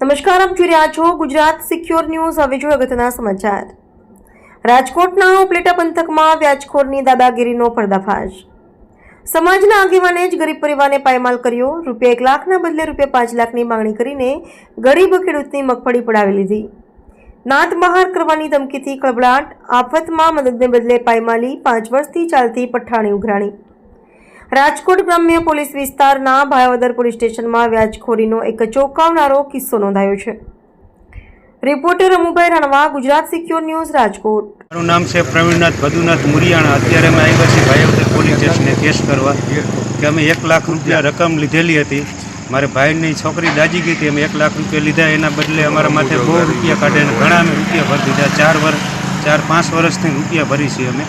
નમસ્કાર, આપ જોઈ રહ્યા છો ગુજરાત સિક્યોર ન્યૂઝ. હવે જોઈએ અગત્યના સમાચાર. રાજકોટના ઉપલેટા પંથકમાં વ્યાજખોરની દાદાગીરીનો પર્દાફાશ. સમાજના આગેવાને જ ગરીબ પરિવારને પાયમાલ કર્યો. રૂપિયા એક લાખના બદલે રૂપિયા પાંચ લાખની માંગણી કરીને ગરીબ ખેડૂતની મગફળી પડાવી લીધી. નાત બહાર કરવાની ધમકીથી કળબડાટ આફતમાં મદદને બદલે પાયમાલી પાંચ વર્ષથી ચાલતી પઠાણી ઉઘરાણી. રાજકોટ ગ્રામ્ય પોલીસ વિસ્તારના ભાયાવદર પોલીસ સ્ટેશનમાં વ્યાજખોરીનો એક ચોંકાવનારો કિસ્સો નોંધાયો છે. Reporter Ramubhai Ranva, Gujarat secure news, Rajkot. મારું નામ છે પ્રવીણનાથ ભદુનાથ મુરિયાણા. અત્યારે અમે આવ્યા છીએ ભાઈવદર પોલીસ સ્ટેશને કેસ કરવા કે અમે એક લાખ રૂપિયા રકમ લીધેલી હતી. મારે ભાઈની છોકરી દાજી ગઈ હતી, અમે એક લાખ રૂપિયા લીધા. એના બદલે અમારા માથે બહુ રૂપિયા કાઢે ઘણા અમે રૂપિયા ભરી દીધા. ચાર વર્ષ ચાર પાંચ વર્ષથી રૂપિયા ભરી છીએ અમે.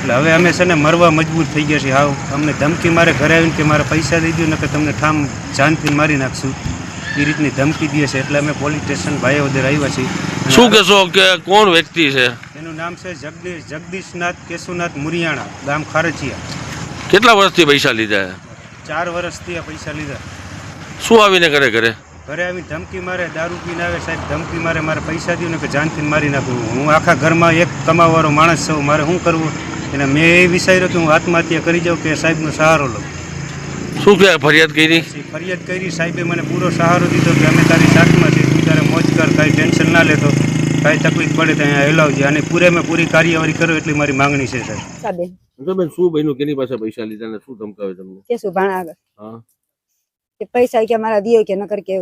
એટલે હવે અમે છે ને મરવા મજબૂર થઈ ગયા છીએ. હાવ અમને ધમકી મારે ઘરે આવીને કે મારે પૈસા દઈ દો ને કે તમને ઠામ જાનથી મારી નાખશું. એ રીતની ધમકી દે છે એટલે અમે પોલીસ સ્ટેશન ભાઈવદર આવ્યા છીએ. શું કહેશો કે કોણ વ્યક્તિ છે? એનું નામ છે જગદીશ જગદીશનાથ કેશુનાથ મુરિયાણા ગામ ખારચિયા કેટલા વર્ષથી પૈસા લીધા? ચાર વર્ષથી આ પૈસા લીધા. શું આવીને કરે ઘરે? ઘરે આવી ધમકી મારે દારૂ પીને આવે સાહેબ ધમકી મારે મારે પૈસા દઉં ને કે જાનથી મારી નાખું. હું આખા ઘરમાં એક કમાવાળો માણસ છું મારે શું કરવું? અને મેં એ વિચાર્યો કે હું આત્મહત્યા કરી જાઉં કે સાહેબનો સહારો લઉં. શું કે ફરિયાદ કરી? ફરિયાદ કરી સાહેબે મને પૂરો સહારો દીધો કે અમે તારી સાથમાં છીએ તું તારે મોજ કર કાંઈ ટેન્શન ના લેતો કાંઈ તકલીફ પડે તો અહીંયા હેલાવજે અને પૂરે મેં પૂરી કાર્યવાહી કરો એટલી મારી માંગણી છે સાહેબ. બેન શું બન્યું? કેની પાસે પૈસા લીધા ને શું ધમકાવે તમને? કે શું ભાણા આગળ? હા. કે પૈસા કે મારા દિયો કે નકર કે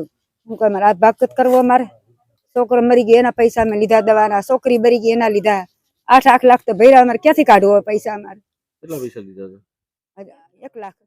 હું કઈ મારે ભાગત કરવો મારે. છોકરો મરી ગયો એના પૈસા મેં લીધા દવાના. છોકરી મરી ગઈ એના લીધા. આઠ આઠ લાખ તો ભૈરા અમારે ક્યાંથી કાઢવો પૈસા અમારે? કેટલા પૈસા લીધા હતા? એક લાખ.